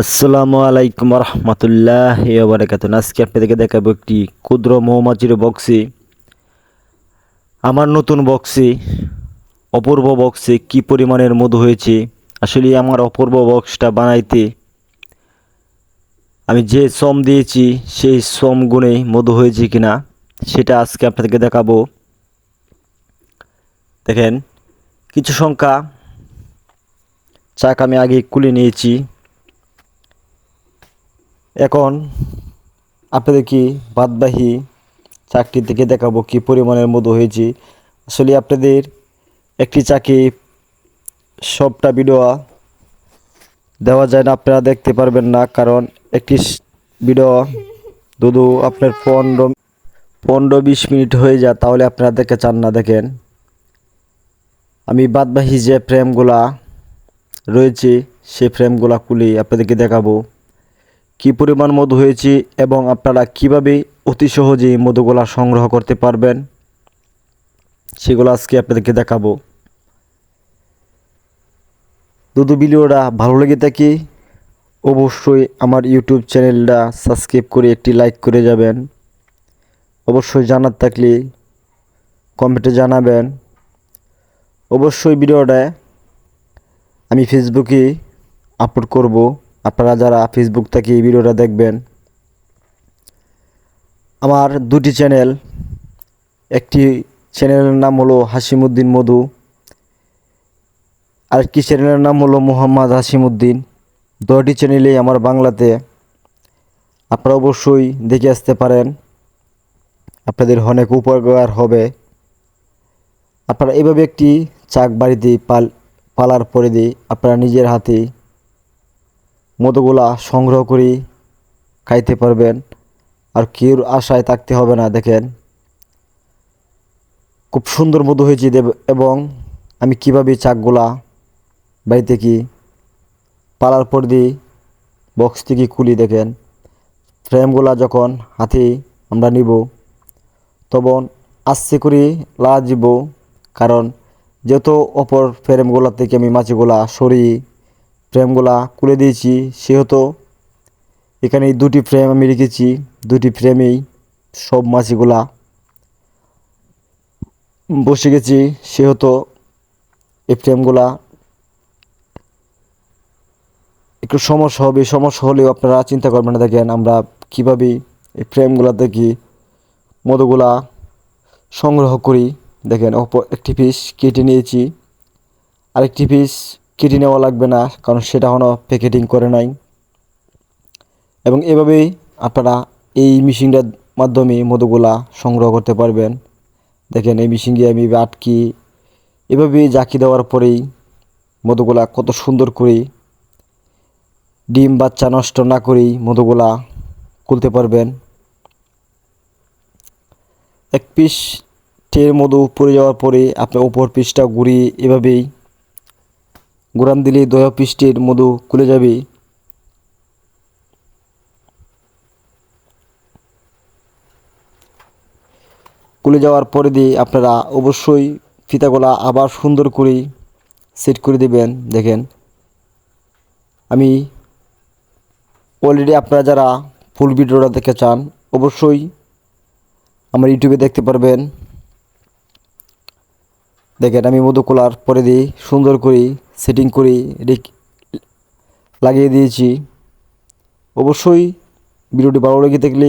আসসালামু আলাইকুম রহমতুল্লাহ বারাকাত আজকে আপনাদেরকে দেখাবো একটি ক্ষুদ্র মৌমাছির বক্সে, আমার নতুন বক্সে, অপূর্ব বক্সে কি পরিমাণের মধু হয়েছে, আসলে আমার অপূর্ব বক্সটা বানাইতে আমি যে শ্রম দিয়েছি, সেই শ্রম গুণে মধু হয়েছে কিনা, সেটা আজকে আপনাদেরকে দেখাবো। দেখেন, কিছু সংখ্যা, চাক আমি আগে কুলে নিয়েছি। এখন আপনাদের কি বাদবাহী চাকরি থেকে দেখাবো? কি পরিমাণের মধু হয়েছে? আসলে আপনাদের একটি চাকরি সবটা ভিডিও দেওয়া যায় না, আপনারা দেখতে পারবেন না, কারণ একটি ভিডিও দুদু আপনার পনেরো পনেরো বিশ মিনিট হয়ে যায়, তাহলে আপনারা দেখতে চান না, দেখেন। আমি বাদবাহী যে ফ্রেমগুলা রয়েছে সেই ফ্রেমগুলা খুলে আপনাদেরকে দেখাবো। কি পরিমাণ মধু হয়েছে এবং আপনারা কীভাবে অতি সহজেই মধুগুলা সংগ্রহ করতে পারবেন, সেগুলো আজকে আপনাদেরকে দেখাবো। দুদু ভিডিওটা ভালো লেগে থাকে, অবশ্যই আমার ইউটিউব চ্যানেলটা সাবস্ক্রাইব করে একটি লাইক করে যাবেন। অবশ্যই জানার থাকলে কমেন্টে জানাবেন। অবশ্যই ভিডিওটা আমি ফেসবুকে আপলোড করব। আপনারা যারা ফেসবুক থেকে এই ভিডিওটা দেখবেন, আমার দুটি চ্যানেল। একটি চ্যানেলের নাম হলো হাসিমুদ্দিন মধু আর আরেকটি চ্যানেলের নাম হলো মোহাম্মদ হাসিমুদ্দিন। দুটি চ্যানেলেই আমার বাংলাতে। আপনারা অবশ্যই দেখে আসতে পারেন। আপনাদের অনেক উপকার হবে। আপনারা এভাবে একটি চাক বাড়িতে পাল, পালার পরে দিয়ে আপনারা নিজের হাতে মধুগুলা সংগ্রহ করি, খাইতে পারবেন। আর কেউর আশায় থাকতে হবে না, দেখেন। খুব সুন্দর মধু হয়েছে দেব- এবং আমি কীভাবে চাকগুলা বাড়িতে কি পালার পর দিয়ে বক্স থেকে খুলি, দেখেন। ফ্রেমগুলা যখন হাতে আমরা নিব, তখন আস্তে করে লাজিব কারণ যেহেতু অপর ফ্রেমগুলা থেকে আমি মাছিগুলা সরিয়ে ফ্রেমগুলা খুলে দিয়েছি, সেহেতু এখানে দুটি ফ্রেম আমি রেখেছি। দুটি ফ্রেমেই সব মাছিগুলা বসে গেছি, সেহেতু এই ফ্রেমগুলা একটু সমস্যা হবে। সমস্যা হলেও আপনারা চিন্তা করবেন না, দেখেন আমরা কীভাবে এই ফ্রেমগুলা থেকে মধুগুলা সংগ্রহ করি। দেখেন একটি পিস কেটে নিয়েছি, আরেকটি পিস কেটে নেওয়া লাগবে না, কারণ সেটা এখনও প্যাকেটিং করে নাই। এবং এভাবেই আপনারা এই মেশিনটার মাধ্যমে মধুগুলা সংগ্রহ করতে পারবেন। দেখেন এই মেশিনকে আমি আটকি এভাবেই জাকি দেওয়ার পরেই মধুগুলা কত সুন্দর করে ডিম বাচ্চা নষ্ট না করেই মধুগুলা খুলতে পারবেন। এক পিস টের মধু পড়ে যাওয়ার পরে আপনি ওপর পিসটা ঘুরিয়ে এভাবেই ঘুরান দিলে দয়া পৃষ্ঠের মধু খুলে যাবে। খুলে যাওয়ার পরে দিয়ে আপনারা অবশ্যই ফিতাগুলা আবার সুন্দর করে সেট করে দেবেন। দেখেন, আমি অলরেডি আপনারা যারা ফুল ভিডিওটা দেখতে চান, অবশ্যই আমার ইউটিউবে দেখতে পারবেন। দেখেন, আমি মধু কোলার পরে দিয়ে সুন্দর করে সেটিং করে লাগিয়ে দিয়েছি। অবশ্যই ভিডিওটি ভালো লেগে থাকলে